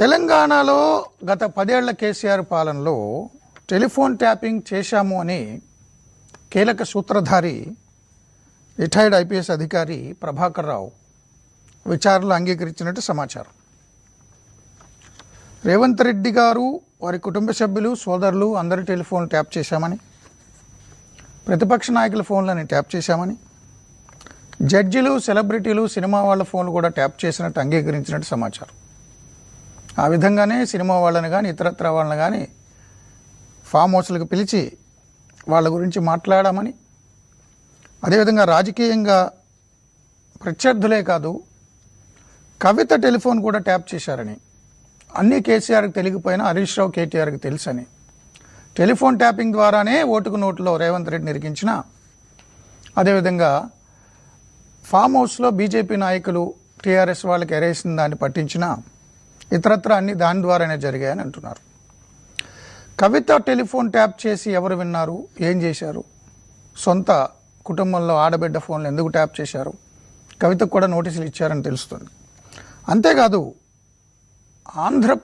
తెలంగాణలో గత పదేళ్ళ కేసీఆర్ పాలనలో టెలిఫోన్ ట్యాపింగ్ చేశాము అని కీలక సూత్రధారి రిటైర్డ్ ఐపీఎస్ అధికారి ప్రభాకర్ రావు విచారణలు అంగీకరించినట్టు సమాచారం. రేవంత్ రెడ్డి గారు వారి కుటుంబ సభ్యులు సోదరులు అందరి టెలిఫోన్ ట్యాప్ చేశామని ప్రతిపక్ష నాయకుల ఫోన్లని ట్యాప్ చేశామని జడ్జిలు సెలబ్రిటీలు సినిమా వాళ్ళ ఫోన్లు కూడా ట్యాప్ చేసినట్టు అంగీకరించినట్టు సమాచారం. ఆ విధంగానే సినిమా వాళ్ళని కానీ ఇతరత్ర వాళ్ళని కానీ ఫామ్ హౌస్లకు పిలిచి వాళ్ళ గురించి మాట్లాడామని. అదేవిధంగా రాజకీయంగా ప్రత్యర్థులే కాదు కవిత టెలిఫోన్ కూడా ట్యాప్ చేశారని. అన్నీ కేసీఆర్కి తెలియకపోయినా హరీష్ రావు కేటీఆర్కి తెలుసని. టెలిఫోన్ ట్యాపింగ్ ద్వారానే ఓటుకు నోట్లో రేవంత్ రెడ్డి నిరికించిన అదేవిధంగా ఫామ్ హౌస్లో బీజేపీ నాయకులు టీఆర్ఎస్ వాళ్ళకి ఎరేసిన దాన్ని పట్టించిన ఇతరత్ర అన్ని దాని ద్వారానే జరిగాయని అంటున్నారు. కవిత టెలిఫోన్ ట్యాప్ చేసి ఎవరు విన్నారు? ఏం చేశారు? సొంత కుటుంబంలో ఆడబిడ్డ ఫోన్లు ఎందుకు ట్యాప్ చేశారు? కవితకు కూడా నోటీసులు ఇచ్చారని తెలుస్తుంది. అంతేకాదు ఆంధ్ర